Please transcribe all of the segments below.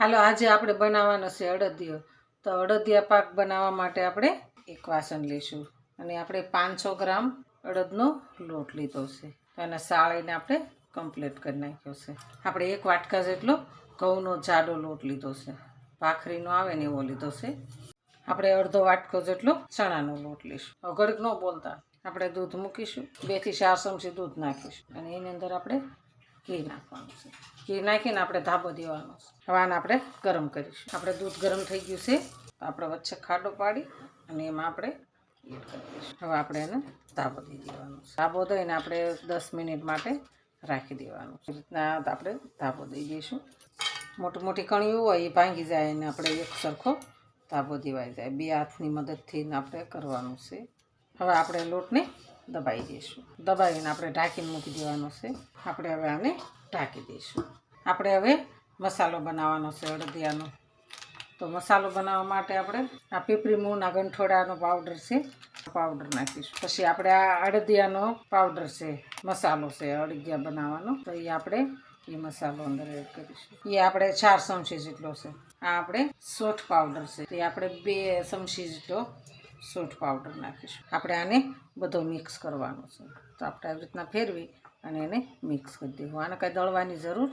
હાલો, આજે આપણે બનાવવાનો છે અડદિયો. તો અડદિયા પાક બનાવવા માટે આપણે એક વાસણ લઈશું. અને આપણે પાંચસો ગ્રામ અડદનો લોટ લીધો છે. તો એને સાળીને આપણે કમ્પ્લીટ કરી નાખ્યો છે. આપણે એક વાટકા જેટલો ઘઉંનો જાડો લોટ લીધો છે. ભાખરીનો આવે ને એવો લીધો છે. આપણે અડધો વાટકો જેટલો ચણાનો લોટ લઈશું. હવે ન બોલતા. આપણે દૂધ મૂકીશું. બેથી ચાર ચમચી દૂધ નાખીશું. અને એની અંદર આપણે ઘી નાખવાનું છે. ઘી નાખીને આપણે ધાબો દેવાનો છે. હવે આને આપણે ગરમ કરીશું. આપણે દૂધ ગરમ થઈ ગયું છે, તો આપણે વચ્ચે ખાડો પાડી અને એમાં આપણે એડ કરી દઈશું. હવે આપણે એને ધાબો દઈ દેવાનો છે. ધાબો દઈને આપણે દસ મિનિટ માટે રાખી દેવાનું એ રીતના આપણે ધાબો દઈ દઈશું. મોટી મોટી કણીઓ હોય એ ભાંગી જાય અને આપણે એક સરખો ધાબો દેવાઈ જાય. બે હાથની મદદથી આપણે કરવાનું છે. હવે આપણે લોટને દબાઈ દઈશું. દબાવીને આપણે ઢાંકીને મૂકી દેવાનો છે. આપણે હવે આને ઢાંકી દઈશું. આપણે હવે મસાલો બનાવવાનો છે અડદિયાનો. તો મસાલો બનાવવા માટે આપણે આ પીપરી મૂળના ગંઠોડાનો પાવડર છે પાવડર નાખીશું. પછી આપણે આ અડદિયાનો પાવડર છે, મસાલો છે અડદિયા બનાવવાનો. તો એ આપણે એ મસાલો અંદર એડ કરીશું. એ આપણે ચાર ચમચી જેટલો છે. આ આપણે સોઠ પાવડર છે. એ આપણે બે ચમચી જેટલો સોઠ પાવડર નાખીશું. આપણે આને બધો મિક્સ કરવાનો છે. તો આપણે આવી રીતના ફેરવી અને એને મિક્સ કરી દેવું. આને કાંઈ દળવાની જરૂર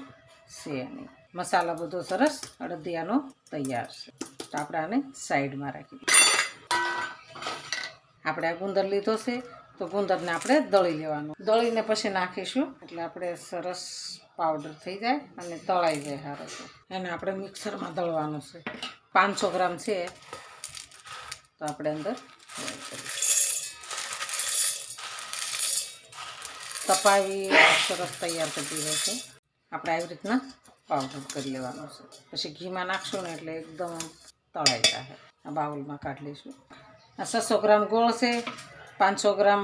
છે નહીં. મસાલો બધો સરસ અડદિયાનો તૈયાર છે. તો આપણે આને સાઈડમાં રાખી દઈએ આપણે આ ગુંદર લીધો છે, તો ગુંદરને આપણે દળી લેવાનું. દળીને પછી નાખીશું. એટલે આપણે સરસ પાવડર થઈ જાય અને તળાઈ જાય સારો એને આપણે મિક્સરમાં દળવાનું છે. પાંચસો ગ્રામ છે. તો આપણે અંદર તપાવી સરસ તૈયાર થતી હોય છે. આપણે આવી રીતના પાવડર કરી લેવાનો છે. પછી ઘીમાં નાખશું ને એટલે એકદમ તળાઈ જાય આ બાઉલમાં કાઢી લઈશું. આ છસો ગ્રામ ગોળ છે, પાંચસો ગ્રામ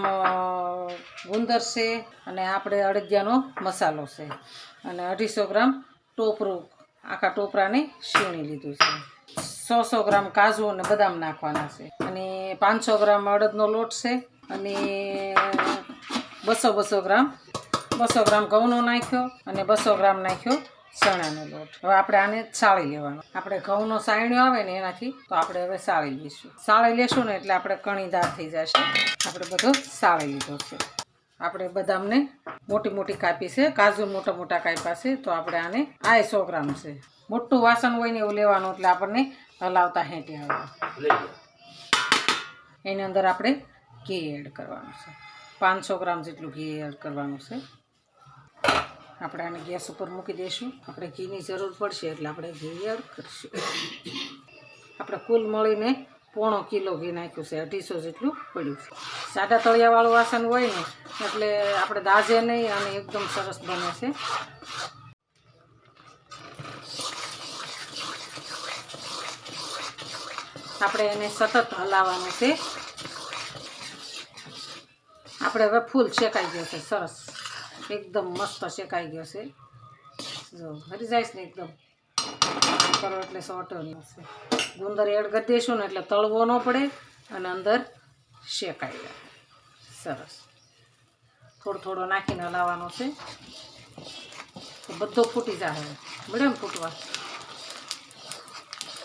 ગુંદર છે અને આપણે અડદિયાનો મસાલો છે. અને અઢીસો ગ્રામ ટોપરું આખા ટોપરાને શીણી લીધું છે. સો સો ગ્રામ કાજુ અને બદામ નાખવાના છે. અને પાંચસો ગ્રામ અડદનો લોટ છે અને બસો બસો ગ્રામ બસો ગ્રામ ઘઉંનો નાખ્યો અને બસો ગ્રામ નાખ્યો ચણાનો લોટ. હવે આપણે આને સાળી લેવાનો. આપણે ઘઉંનો સાયણ્યો આવે ને એનાથી, તો આપણે હવે સાળી લઈશું. સાળી લેશું ને એટલે આપણે કણીદાર થઈ જશે. આપણે બધો સાળી લીધો છે. આપણે બદામને મોટી મોટી કાપી છે. કાજુ મોટા મોટા કાપ્યા છે. તો આપણે આને આ સો ગ્રામ છે. મોટું વાસણ હોય ને એવું લેવાનું એટલે આપણને હલાવતા હેંટી આવે. એની અંદર આપણે ઘી એડ કરવાનું છે. પાંચસો ગ્રામ જેટલું ઘી એડ કરવાનું છે. આપણે આને ગેસ ઉપર મૂકી દઈશું. આપણે ઘીની જરૂર પડશે એટલે આપણે ઘી એડ કરીશું. આપણે કુલ મળીને પોણો કિલો ઘી નાખ્યું છે, અઢીસો જેટલું પડ્યું છે. સાદા તળિયાવાળું વાસણ હોય ને, એટલે આપણે દાજે નહીં અને એકદમ સરસ બને છે. આપણે એને સતત હલાવવાનું છે. આપણે હવે ફૂલ શેકાઈ ગયો છે, સરસ. એકદમ મસ્ત શેકાઈ ગયો છે. જો, હરી જાય ને એકદમ. કરો એટલે સોટો છે ગુંદર એડ કરી દઈશું ને એટલે તળવો ન પડે અને અંદર શેકાઈ જાય. સરસ. થોડો થોડો નાખીને હલાવવાનો છે. તો બધો ફૂટી જાય હવે બરાબર ફૂટવા?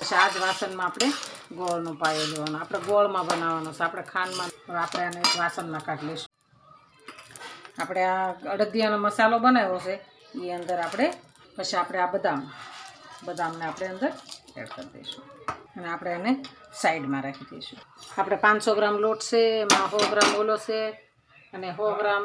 પછી આ વાસણમાં આપણે ગોળનો પાયો લેવાનો. આપણે ગોળમાં બનાવવાનો છે. આપણે ખાંડમાં આપણે આને વાસણમાં કાઢી લઈશું. આપણે આ અડદિયાનો મસાલો બનાવ્યો છે. એ અંદર આપણે, પછી આપણે આ બદામ. બદામને આપણે અંદર એડ કરી દઈશું. અને આપણે એને સાઈડમાં રાખી દઈશું. આપણે પાંચસો ગ્રામ લોટ છે, એમાં સો ગ્રામ ઓલો છે, અને સો ગ્રામ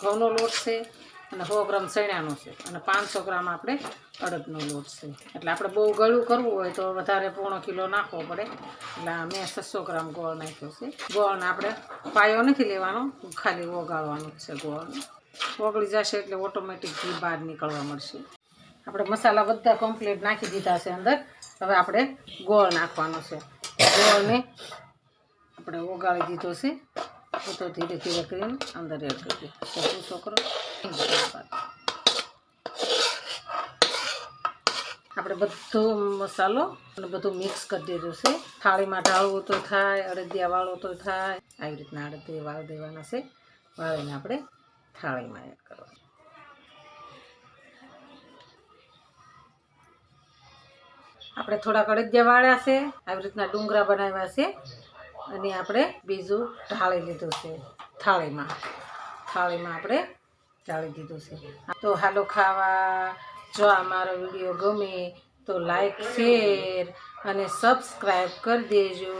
ઘઉંનો લોટ છે, અને સો ગ્રામ ચણાનો છે. અને પાંચસો ગ્રામ આપણે અડદનો લોટ છે. એટલે આપણે બહુ ગળું કરવું હોય તો વધારે પોણો કિલો નાખવો પડે. એટલે મેં છસો ગ્રામ ગોળ નાખ્યો છે. ગોળને આપણે પાયો નથી લેવાનો, ખાલી ઓગાળવાનું છે ગોળને ઓગળી જશે એટલે ઓટોમેટિક ઘી બહાર નીકળવા મળશે. આપણે મસાલા બધા કમ્પ્લીટ નાખી દીધા છે અંદર. હવે આપણે ગોળ નાખવાનો છે. ગોળને આપણે ઓગાળી દીધો છે. તો ધીરે ધીરે કરીને અંદર એડ કરી દઈએ. છોકરો આપણે બધો મસાલો અને બધું મિક્સ કરી દીધું છે. થાળીમાં ઢાળવો તો થાય, અડદિયા વાળો તો થાય. આવી રીતના અડદિયા વાળ દેવાના છે. વાળીને આપણે થાળીમાં એડ કરવાનું. આપણે થોડાક અડદિયા વાળ્યા છે. આવી રીતના ડુંગરા બનાવ્યા છે. અને આપણે બીજું ઢાળી લીધું છે. થાળીમાં. થાળીમાં આપણે ઢાળી દીધું છે. તો હાલો ખાવા. જો આ મારો વીડિયો ગમે તો લાઈક, શેર અને સબસ્ક્રાઈબ કરી દેજો.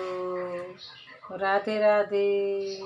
રાધે રાધે.